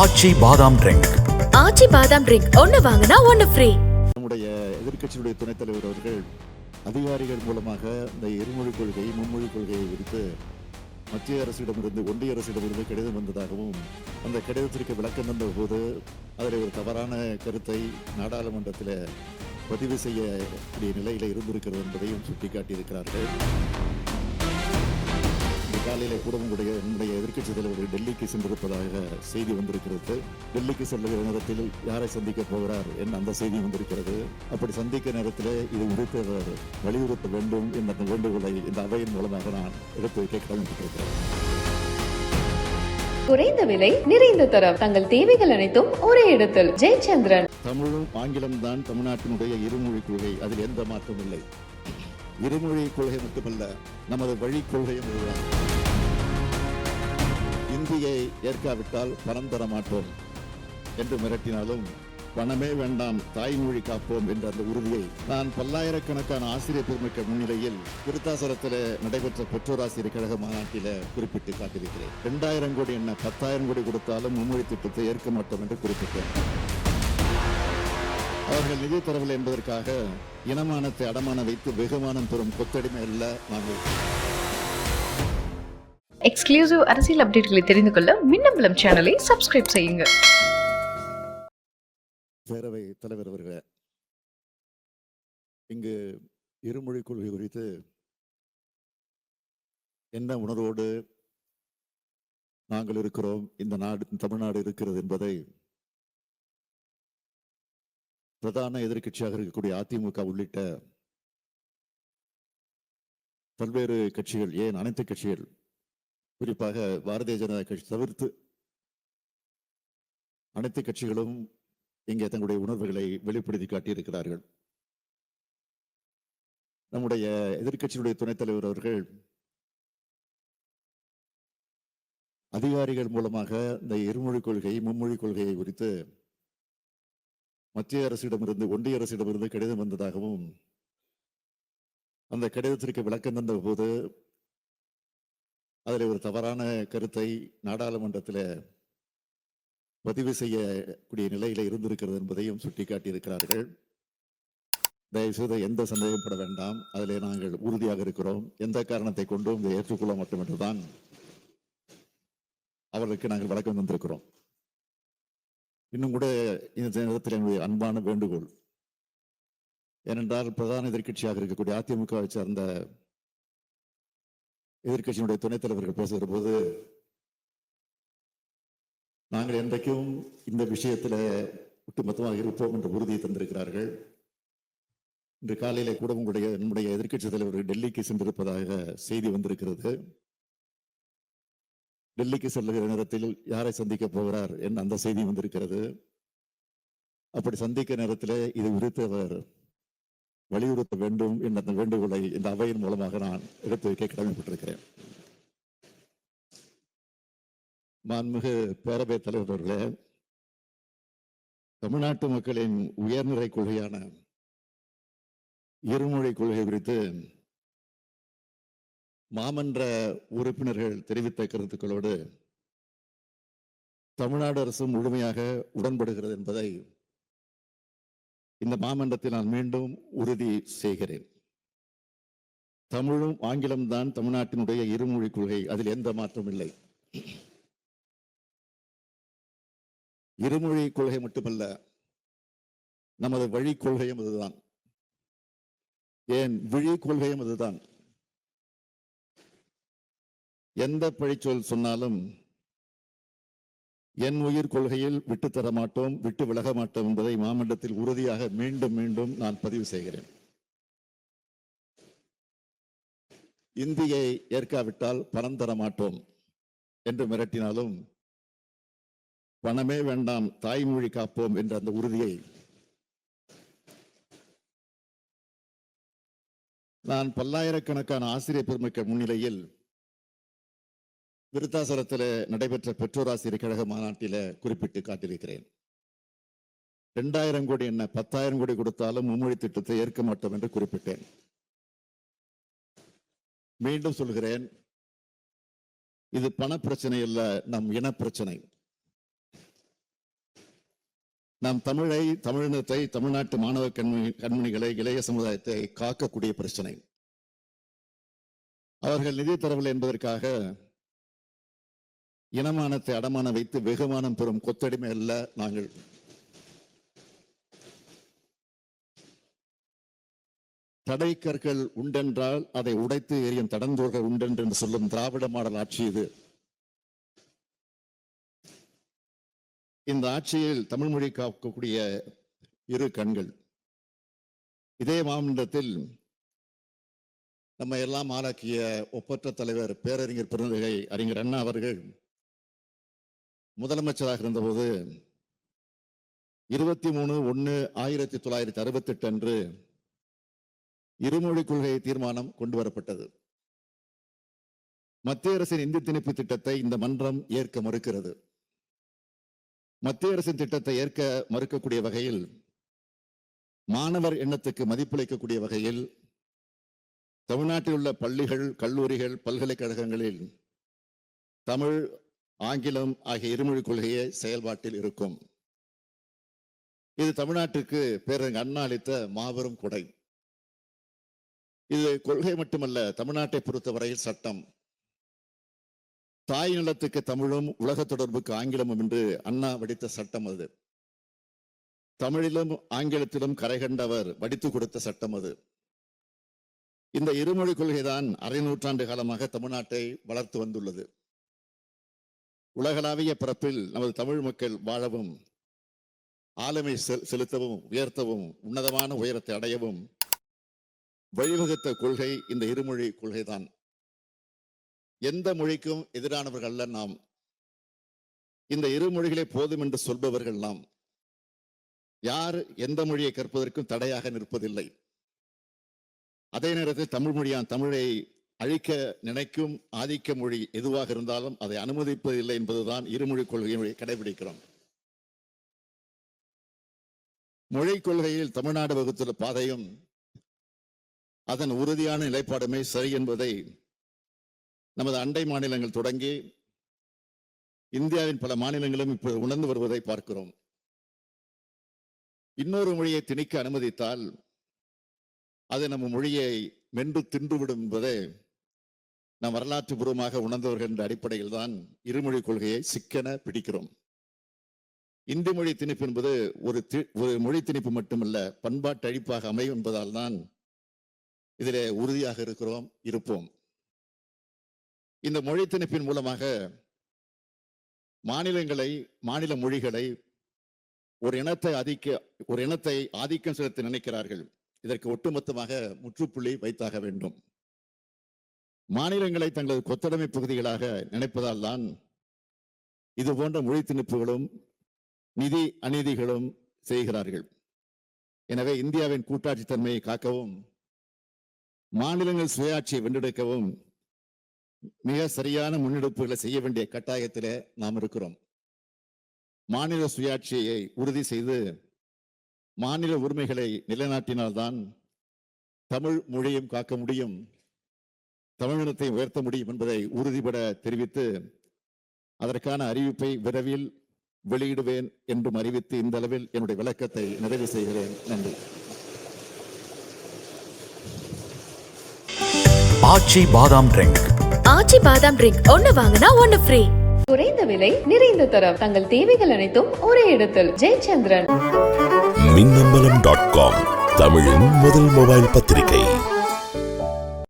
ஆச்சி பாதாம் ட்ரிங்க். ஆச்சி பாதாம் ட்ரிங்க். ஒன்னு வாங்கினா ஒன்னு ஃப்ரீ நம்முடைய எதிர்க்கட்சியினுடைய துணைத் தலைவர் அவர்கள் அதிகாரிகள் மூலமாக இந்த இருமொழி கொள்கை மும்மொழி கொள்கையை குறித்து மத்திய அரசிடமிருந்து ஒன்றிய அரசிடமிருந்து கடிதம் வந்ததாகவும் அந்த கடிதத்திற்கு விளக்கம் தந்த போது அதில் ஒரு தவறான கருத்தை நாடாளுமன்றத்தில் பதிவு செய்யக்கூடிய நிலையில் இருந்திருக்கிறது என்பதையும் சுட்டிக்காட்டியிருக்கிறார்கள். காலையில கூட உங்களுடைய என்னுடைய எதிர்க்கட்சி தலைவர் டெல்லிக்கு சென்றிருப்பதாக செய்தி வந்திருக்கிறது. டெல்லிக்கு செல்லுகிற நேரத்தில் யாரை சந்திக்க போகிறார் என்ற அந்த செய்தி வந்திருக்கிறது. அப்படி சந்திக்க நேரத்தில் இது அவர் வலியுறுத்த வேண்டும் என்ற வேண்டுகோளை இந்த அவையின் மூலமாக நான் எடுத்து வைக்க கடமைப்பட்டிருக்கிறேன் குறைந்த விலை நிறைந்த தரம். தங்கள் தேவைகள் அனைத்தும் ஒரே இடத்தில். ஜெயச்சந்திரன். தமிழும் ஆங்கிலம் தான் தமிழ்நாட்டினுடைய இருமொழி கொள்கை. அதில் எந்த மாற்றமும் இல்லை. இருமொழி கொள்கை மட்டுமல்ல நமது வழி கொள்கையும் இதுதான். இந்தியை ஏற்காவிட்டால் பணம் தர மாட்டோம் என்று மிரட்டினாலும் பணமே வேண்டாம் தாய்மொழி காப்போம் என்ற அந்த உறுதியை நான் பல்லாயிரக்கணக்கான ஆசிரியர் பெருமிக்க முன்னிலையில் விருத்தாசலத்தில் நடைபெற்ற பெற்றோர் ஆசிரியர் கழக மாநாட்டில குறிப்பிட்டு காட்டியிருக்கிறேன். இரண்டாயிரம் கோடி என்ன பத்தாயிரம் கோடி கொடுத்தாலும் மும்மொழி திட்டத்தை ஏற்க மாட்டோம் என்று குறிப்பிட்டேன். அவர்கள் நிதி தரவில்லை என்பதற்காக இனமானத்தை அடமான வைத்து வெகுமானம் பெறும் கொத்தடிமை அல்ல நாங்கள் எக்ஸ்க்ளூசிவ் அரசியல் அப்டேட்களை தெரிந்து கொள்ள மின்னம்பலம் சேனலை சப்ஸ்கிரைப் செய்யுங்க. பேரவை தலைவர் அவர்களே இங்கு இருமொழி கொள்கை குறித்து என்ன உணர்வோடு நாங்கள் இருக்கிறோம்? இந்த நாடு தமிழ்நாடு இருக்கிறது என்பதை பிரதான எதிர்க்கட்சியாக இருக்கக்கூடிய அதிமுக உள்ளிட்ட பல்வேறு கட்சிகள் ஏன் அனைத்து கட்சிகள் குறிப்பாக பாரதிய ஜனதா கட்சி தவிர்த்து அனைத்து கட்சிகளும் இங்கே தங்களுடைய உணர்வுகளை வெளிப்படுத்தி காட்டியிருக்கிறார்கள். நம்முடைய எதிர்க்கட்சியினுடைய துணைத் தலைவர் அவர்கள் அதிகாரிகள் மூலமாக இந்த இருமொழிக் கொள்கை மும்மொழி கொள்கையை குறித்து மத்திய அரசிடமிருந்து ஒன்றிய அரசிடமிருந்து கடிதம் வந்ததாகவும் அந்த கடிதத்திற்கு விளக்கம் தந்த போது அதில் ஒரு தவறான கருத்தை நாடாளுமன்றத்தில் பதிவு செய்யக்கூடிய நிலையில் இருந்திருக்கிறது என்பதையும் சுட்டிக்காட்டியிருக்கிறார்கள். தயவுசெய்து எந்த சந்தேகப்பட வேண்டாம். அதிலே நாங்கள் உறுதியாக இருக்கிறோம். எந்த காரணத்தை கொண்டும் இதை ஏற்றுக்கொள்ள மட்டும் என்றுதான் அவர்களுக்கு நாங்கள் வழக்கம் தந்திருக்கிறோம். இன்னும் கூட இந்த நேரத்தில் என்னுடைய அன்பான வேண்டுகோள். ஏனென்றால் பிரதான எதிர்க்கட்சியாக இருக்கக்கூடிய அதிமுகவை சார்ந்த எதிர்கட்சியினுடைய துணைத் தலைவர்கள் பேசுகிற போது நாங்கள் என்றைக்கும் இந்த விஷயத்தில் ஒட்டுமொத்தமாக இருப்போம் என்ற உறுதியை தந்திருக்கிறார்கள். இன்று காலையில கூட உங்களுடைய நம்முடைய எதிர்க்கட்சி தலைவர் டெல்லிக்கு சென்றிருப்பதாக செய்தி வந்திருக்கிறது. டெல்லிக்கு செல்லுகிற நேரத்தில் யாரை சந்திக்க போகிறார் என் அந்த செய்தி வந்திருக்கிறது. அப்படி சந்திக்க நேரத்தில் இது குறித்து அவர் வலியுறுத்த வேண்டும் என்ற அந்த வேண்டுகோளை இந்த அவையின் மூலமாக நான் எடுத்து வைக்க கடமைப்பட்டிருக்கிறேன். மாண்புமிகு பேரவைத் தலைவர் அவர்களே தமிழ்நாட்டு மக்களின் உயர்நிலை கொள்கையான இருமொழி கொள்கை குறித்து மாமன்ற உறுப்பினர்கள் தெரிவித்த கருத்துக்களோடு தமிழ்நாடு அரசு முழுமையாக உடன்படுகிறது என்பதை இந்த மாமன்றத்தில் நான் மீண்டும் உறுதி செய்கிறேன். தமிழும் ஆங்கிலம் தான் தமிழ்நாட்டினுடைய இருமொழி கொள்கை. அதில் எந்த மாற்றமும் இல்லை. இருமொழி கொள்கை மட்டுமல்ல நமது வழி கொள்கையும் அதுதான். ஏன் விழி கொள்கையும் அதுதான். எந்த பழிச்சொல் சொன்னாலும் என் உயிர் கொள்கையில் விட்டு தர மாட்டோம் விட்டு விலக மாட்டோம் என்பதை மாமண்டத்தில் உறுதியாக மீண்டும் மீண்டும் நான் பதிவு செய்கிறேன். இந்தியை ஏற்காவிட்டால் பணம் தர மாட்டோம் என்று மிரட்டினாலும் பணமே வேண்டாம் தாய்மொழி காப்போம் என்ற அந்த உறுதியை நான் பல்லாயிரக்கணக்கான ஆசிரியர் பெருமிக்க முன்னிலையில் விருத்தாசலத்தில் நடைபெற்ற பெற்றோராசிரியர் கழக மாநாட்டில குறிப்பிட்டு காட்டியிருக்கிறேன். ரெண்டாயிரம் கோடி என்ன? பத்தாயிரம் கோடி கொடுத்தாலும் மும்மொழி திட்டத்தை ஏற்க மாட்டோம் என்று குறிப்பிட்டேன். மீண்டும் சொல்கிறேன். இது பண பிரச்சனை அல்ல நம் இன பிரச்சனை நாம் தமிழை தமிழினத்தை தமிழ்நாட்டு மாணவ கண்மணி கண்மணிகளை இளைய சமுதாயத்தை காக்கக்கூடிய பிரச்சனை. அவர்கள் நிதி தரவில்லை என்பதற்காக இனமானத்தை அடமான வைத்து வெகுமானம் பெறும் கொத்தடிமை அல்ல நாங்கள். தடை கற்கள் உண்டென்றால் அதை உடைத்து எரியும் தடந்தோர்கள் உண்டென்று என்று சொல்லும் திராவிட மாடல் ஆட்சி இது. இந்த ஆட்சியில் தமிழ் மொழி காக்கக்கூடிய இரு கண்கள். இதே மாமன்றத்தில் நம்ம எல்லாம் ஆளாக்கிய ஒப்பற்ற தலைவர் பேரறிஞர் பெருந்தகை அறிஞர் அண்ணா அவர்கள் முதலமைச்சராக இருந்தபோது இருபத்தி மூணு ஒன்னு ஆயிரத்தி தொள்ளாயிரத்தி அறுபத்தி எட்டு அன்று இருமொழி கொள்கை தீர்மானம் கொண்டு வரப்பட்டது. மத்திய அரசின் இந்தி திணிப்பு திட்டத்தை இந்த மன்றம் ஏற்க மறுக்கிறது. மத்திய அரசின் திட்டத்தை ஏற்க மறுக்கக்கூடிய வகையில் மாணவர் எண்ணத்துக்கு மதிப்பளிக்கக்கூடிய வகையில் தமிழ்நாட்டில் உள்ள பள்ளிகள் கல்லூரிகள் பல்கலைக்கழகங்களில் தமிழ் ஆங்கிலம் ஆகிய இருமொழி கொள்கையே செயல்பாட்டில் இருக்கும். இது தமிழ்நாட்டுக்கு பேரறிஞர் அண்ணா அளித்த மாபெரும் கொடை. இது கொள்கை மட்டுமல்ல தமிழ்நாட்டை பொறுத்தவரையில் சட்டம். தாய் நிலத்துக்கு தமிழும் உலக தொடர்புக்கு ஆங்கிலமும் என்று அண்ணா வடித்த சட்டம் அது. தமிழிலும் ஆங்கிலத்திலும் கரை கண்டவர் வடித்து கொடுத்த சட்டம் அது. இந்த இருமொழி கொள்கைதான் அரை நூற்றாண்டு காலமாக தமிழ்நாட்டை வளர்த்து வந்துள்ளது. உலகளாவிய பிறப்பில் நமது தமிழ் மக்கள் வாழவும் ஆளுமை செல்- செலுத்தவும் உயர்த்தவும் உன்னதமான உயரத்தை அடையவும் வழிவகுத்த கொள்கை இந்த இருமொழி கொள்கைதான். எந்த மொழிக்கும் எதிரானவர்கள் அல்ல நாம். இந்த இரு மொழிகளே போதும் என்று சொல்பவர்கள் நாம். யார் எந்த மொழியை கற்பதற்கும் தடையாக நிற்பதில்லை. அதே நேரத்தில் தமிழ் மொழியான் தமிழை அழிக்க நினைக்கும் ஆதிக்க மொழி எதுவாக இருந்தாலும் அதை அனுமதிப்பது இல்லை என்பதுதான் இருமொழி கொள்கையை கடைபிடிக்கிறோம். மொழிக் கொள்கையில் தமிழ்நாடு வகுத்துள்ள பாதையும் அதன் உறுதியான நிலைப்பாடுமே சரி என்பதை நமது அண்டை மாநிலங்கள் தொடங்கி இந்தியாவின் பல மாநிலங்களும் இப்போது உணர்ந்து வருவதை பார்க்கிறோம். இன்னொரு மொழியை திணிக்க அனுமதித்தால் அது நம்ம மொழியை மென்று தின்றுவிடும் என்பதை நாம் வரலாற்று பூர்வமாக உணர்ந்தவர்கள் என்ற அடிப்படையில் தான் இருமொழி கொள்கையை சிக்கென பிடிக்கிறோம். இந்தி மொழி திணிப்பு என்பது ஒரு தி- ஒரு மொழி திணிப்பு மட்டுமல்ல பண்பாட்டு அழிப்பாக அமையும் என்பதால் தான் இதில் உறுதியாக இருக்கிறோம் இருப்போம். இந்த மொழி திணிப்பின் மூலமாக மாநிலங்களை மாநில மொழிகளை ஒரு இனத்தை ஆதிக்க ஒரு இனத்தை ஆதிக்கம் செலுத்த நினைக்கிறார்கள். இதற்கு ஒட்டுமொத்தமாக முற்றுப்புள்ளி வைத்தாக வேண்டும். மாநிலங்களை தங்களது கொத்தடைமை பகுதிகளாக நினைப்பதால் தான் இது போன்ற மொழி திணிப்புகளும் நிதி அநீதிகளும் செய்கிறார்கள். எனவே இந்தியாவின் கூட்டாட்சி தன்மையை காக்கவும் மாநிலங்கள் சுயாட்சியை வென்றெடுக்கவும் மிக சரியான முன்னெடுப்புகளை செய்ய வேண்டிய கட்டாயத்திலே நாம் இருக்கிறோம். மாநில சுயாட்சியை உறுதி செய்து மாநில உரிமைகளை நிலைநாட்டினால்தான் தமிழ் மொழியும் காக்க முடியும். தமிழினத்தை உயர்த்த முடியும் என்பதை உறுதிபட தெரிவித்து அதற்கான அறிவிப்பை விரைவில் வெளியிடுவேன் என்றும் அறிவித்து இந்த அளவில் என்னுடைய விளக்கத்தை நிறைவு செய்கிறேன். நன்றி. ஆச்சி பாதாம் ட்ரிங்க். ஆச்சி பாதாம் ட்ரிங்க். ஒன்னு வாங்கினா ஒன்னு ஃப்ரீ குறைந்த விலை நிறைந்த தரம். தங்கள் தேவைகள் அனைத்தும் ஒரே இடத்தில். ஜெயச்சந்திரன். மின்னம்பலம் டாட் காம் தமிழின் முதல் மொபைல் பத்திரிகை.